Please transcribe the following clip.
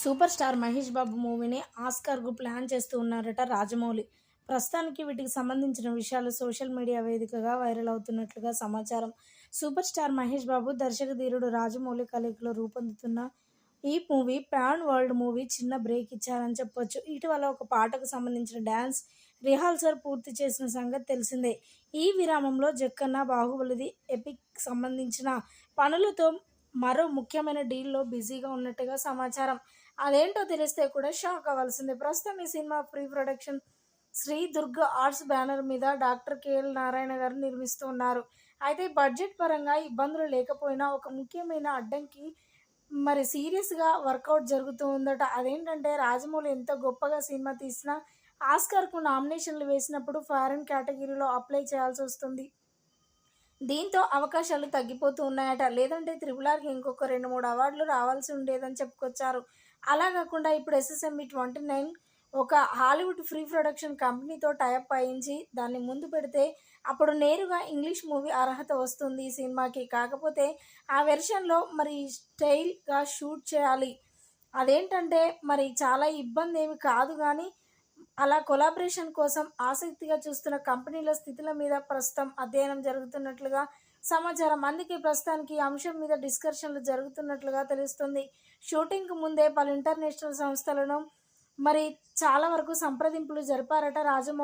Super star Mahesh Babu మూవీని ఆస్కార్కు plan చేస్తూ ఉన్నారట రాజమౌళి. ప్రస్తుతానికి వీటికి సంబంధించిన విషయాలు సోషల్ మీడియా వేదికగా వైరల్ అవుతున్నట్లుగా సమాచారం. సూపర్ స్టార్ మహేష్ బాబు దర్శక ధీరుడు రాజమౌళి కలయికలో రూపొందుతున్న ఈ మూవీ ప్యాన్ వరల్డ్ మూవీ చిన్న బ్రేక్ ఇచ్చారని చెప్పొచ్చు. ఇటీవల ఒక పాటకు సంబంధించిన డ్యాన్స్ రిహార్సల్ పూర్తి చేసిన సంగతి తెలిసిందే. ఈ విరామంలో జక్కన్న బాహుబలిది ఎపిక్ సంబంధించిన పనులతో మరో ముఖ్యమైన డీల్లో బిజీగా ఉన్నట్టుగా సమాచారం. అదేంటో తెలిస్తే కూడా షాక్ అవ్వాల్సిందే. ప్రస్తుతం ఈ cinema pre production Sri Durga arts banner మీద డాక్టర్ కేఎల్ నారాయణ గారు నిర్మిస్తూ ఉన్నారు అయితే బడ్జెట్ పరంగా ఇబ్బందులు లేకపోయినా ఒక ముఖ్యమైన అడ్డంకి మరి సీరియస్గా వర్కౌట్ జరుగుతూ ఉందట. అదేంటంటే రాజమౌళి ఎంత గొప్పగా సినిమా తీసినా ఆస్కార్కు నామినేషన్లు వేసినప్పుడు ఫారెన్ కేటగిరీలో అప్లై చేయాల్సి వస్తుంది. దీంతో అవకాశాలు తగ్గిపోతూ ఉన్నాయట లేదంటే త్రిపులార్కి ఇంకొక రెండు మూడు అవార్డులు రావాల్సి ఉండేదని చెప్పుకొచ్చారు. అలా కాకుండా ఇప్పుడు ఎస్ఎస్ఎంఈ ట్వంటీ నైన్ ఒక హాలీవుడ్ ఫ్రీ ప్రొడక్షన్ కంపెనీతో టైప్ అయించి దాన్ని ముందు పెడితే అప్పుడు నేరుగా ఇంగ్లీష్ మూవీ అర్హత వస్తుంది ఈ సినిమాకి. కాకపోతే ఆ వెర్షన్లో మరి స్టైల్గా షూట్ చేయాలి. అదేంటంటే మరి చాలా ఇబ్బంది ఏమి కాదు కానీ అలా కొలాబరేషన్ కోసం ఆసక్తిగా చూస్తున్న కంపెనీల స్థితుల మీద ప్రస్తుతం అధ్యయనం జరుగుతున్నట్లుగా సమాచారం అందుకే ప్రస్తుతానికి ఈ అంశం మీద డిస్కషన్లు జరుగుతున్నట్లుగా తెలుస్తుంది. షూటింగ్కు ముందే పలు ఇంటర్నేషనల్ సంస్థలను మరి చాలా వరకు సంప్రదింపులు జరిపారట రాజమౌళి